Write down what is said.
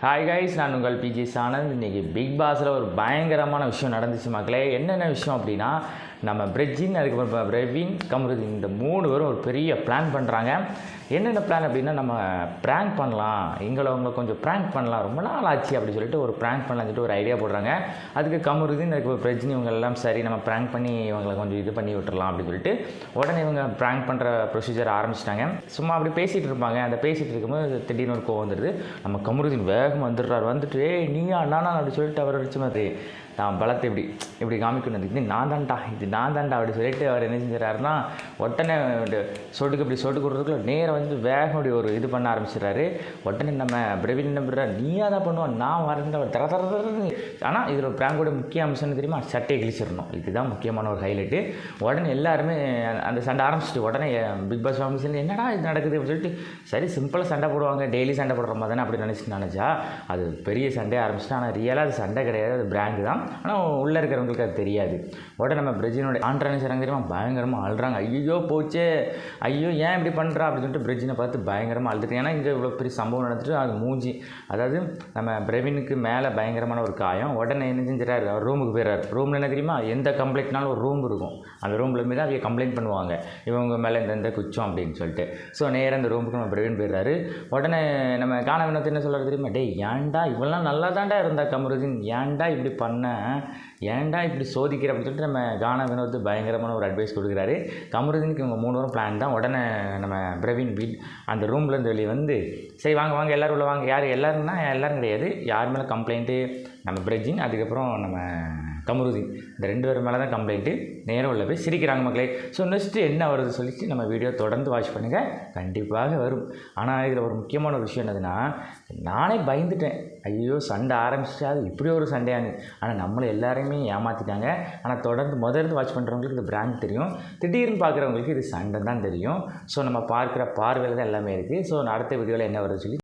Hi guys நான் உங்கள் PG சானந்த். இன்றைக்கி பிக் பாஸில் ஒரு பயங்கரமான விஷயம் நடந்துச்சு மக்களே. என்னென்ன விஷயம் அப்படின்னா நம்ம பிரெஜின் அதுக்கப்புறம் பிரவீன் கமருதீன் இந்த மூணு பேரும் ஒரு பெரிய பிளான் பண்ணுறாங்க என்னென்ன பிளான் அப்படின்னா நம்ம ப்ராங்க் பண்ணலாம். எங்களை அவங்க கொஞ்சம் ப்ராங்க் பண்ணலாம். ரொம்ப நாள் ஆச்சு அப்படின்னு சொல்லிட்டு ஒரு ப்ராங்க் பண்ணலாம் சொல்லிட்டு ஒரு ஐடியா போடுறாங்க. அதுக்கு கமருதீன் அதுக்கு பிரஜின் இவங்க எல்லாம் சரி நம்ம ப்ராங்க் பண்ணி இவங்களை கொஞ்சம் இது பண்ணி விட்டுறலாம் அப்படின்னு சொல்லிட்டு உடனே இவங்க ப்ராங்க் பண்ணுற ப்ரொசீஜர் ஆரம்பிச்சிட்டாங்க. சும்மா அப்படி பேசிகிட்டு இருப்பாங்க. அந்த பேசிகிட்டு இருக்கும்போது திடீர்னு ஒரு கோவம் வந்துடுது நம்ம கமருதீன் வேகம் வந்துடுறாரு. வந்துட்டு ஏய் நீயா? நானா? அப்படி சொல்லிட்டு அவர் வச்ச மாதிரி. தான் பலத்தை இப்படி இப்படி காமிக்கணும் இது நான் தான்டா இது நான் தான்டா. அப்படி சொல்லிட்டு அவர் என்ன செஞ்சாருன்னா உடனே சொட்டுக்கு இப்படி சொட்டு கொடுறதுக்குள்ள நேரம் வந்து வேகம் அப்படி ஒரு இது பண்ண ஆரம்பிச்சிடுறாரு. உடனே நம்ம பிரவீன் நம்புற நீயா தான் பண்ணுவான் நான் வரேன் அவர் தர தர தரன்னு ஆனால் இதில் பிராங்கோட முக்கிய அம்சம்னு தெரியுமா? சட்டையை கிழிச்சிடணும். இதுதான் முக்கியமான ஒரு ஹைலைட்டு உடனே எல்லாருமே அந்த சண்டை ஆரம்பிச்சிட்டு உடனே பிக் பாஸ் ஃபேமிலிஸ் என்னடா இது நடக்குது? அப்படின்னு சொல்லிட்டு சரி சிம்பிளாக சண்டை போடுவாங்க. டெய்லி சண்டை போடுற மாதிரி தானே? அப்படி நினச்சிட்டு நினச்சா அது பெரிய சண்டையாக ஆரம்பிச்சுட்டு ஆனால் ரியலாக அது சண்டை கிடையாது அது பிராண்டு தான். ஆனால் உள்ளே இருக்கிறவங்களுக்கு அது தெரியாது. உடனே நம்ம பிரெஜினோட ஆண்ட்ரானிசரங்க தெரியுமா? பயங்கரமாக அழுறாங்க. ஐயோ போச்சே. ஐயோ ஏன் இப்படி பண்ணுறா அப்படின்னு சொல்லிட்டு பிரிட்ஜினை பார்த்து பயங்கரமாக அழுதுட்டு ஏன்னா இங்கே இவ்வளோ பெரிய சம்பவம் நடந்துட்டு அது மூஞ்சி. அதாவது நம்ம பிரவீனுக்கு மேலே பயங்கரமான ஒரு காயம். உடனே என்ன செஞ்சிடறாரு? அவர் ரூமுக்கு போயிடுறார். ரூமில் என்ன தெரியுமா? எந்த கம்ப்ளைண்ட்னாலும் ஒரு ரூம் இருக்கும். அந்த ரூமில் மீது அவங்க கம்ப்ளைண்ட் பண்ணுவாங்க. இவங்க மேலே இந்த இந்த குச்சம் அப்படின்னு சொல்லிட்டு. ஸோ நேராக அந்த ரூமுக்கு நம்ம பிரவீன் போயிடுறாரு. உடனே நம்ம காண வினோத்து என்ன சொல்கிறது தெரியுமா? டேய் ஏன்டா இவெல்லாம் நல்லா தாண்டா இருந்தா கமருதீன்? ஏன்டா இப்படி பண்ண? ஏன்டா இப்படி சோதிக்கிற அப்படின்னு சொல்லிட்டு நம்ம கானா வினோத் பயங்கரமான ஒரு அட்வைஸ் கொடுக்குறாரு. கமருதீனுக்கு இவங்க மூணு வரும் பிளான் தான். உடனே நம்ம பிரவீன் வீட் அந்த ரூம்லேருந்து வெளியே வந்து சரி வாங்க வாங்க எல்லோரும் உள்ள வாங்க. யார்? எல்லாருன்னா எல்லோரும் கிடையாது. யார் மேலே கம்ப்ளைண்ட்டு நம்ம பிரஜின் அதுக்கப்புறம் நம்ம கமருதீன் இந்த ரெண்டு பேர் மேலே தான் கம்ப்ளைண்ட்டு நேரம் உள்ள போய் சிரிக்கிறாங்க மக்களே. ஸோ நெக்ஸ்ட்டு என்ன வருது சொல்லிட்டு நம்ம வீடியோ தொடர்ந்து வாட்ச் பண்ணுங்கள் கண்டிப்பாக வரும். ஆனால் இதில் ஒரு முக்கியமான ஒரு விஷயம் என்னதுன்னா நானே பயந்துட்டேன். ஐயோ சண்டை ஆரம்பிச்சிட்டா இப்படி ஒரு சண்டையானு ஆனால் நம்மளை எல்லாரையுமே ஏமாற்றிட்டாங்க ஆனால் தொடர்ந்து முதல்ல வாட்ச் பண்ணுறவங்களுக்கு இது பிராண்ட் தெரியும். திடீர்னு பார்க்குறவங்களுக்கு இது சண்டை தான் தெரியும். ஸோ நம்ம பார்க்குற பார்வையில் தான் எல்லாமே இருக்குது ஸோ அடுத்த வீடியோவில் என்ன வருது சொல்லி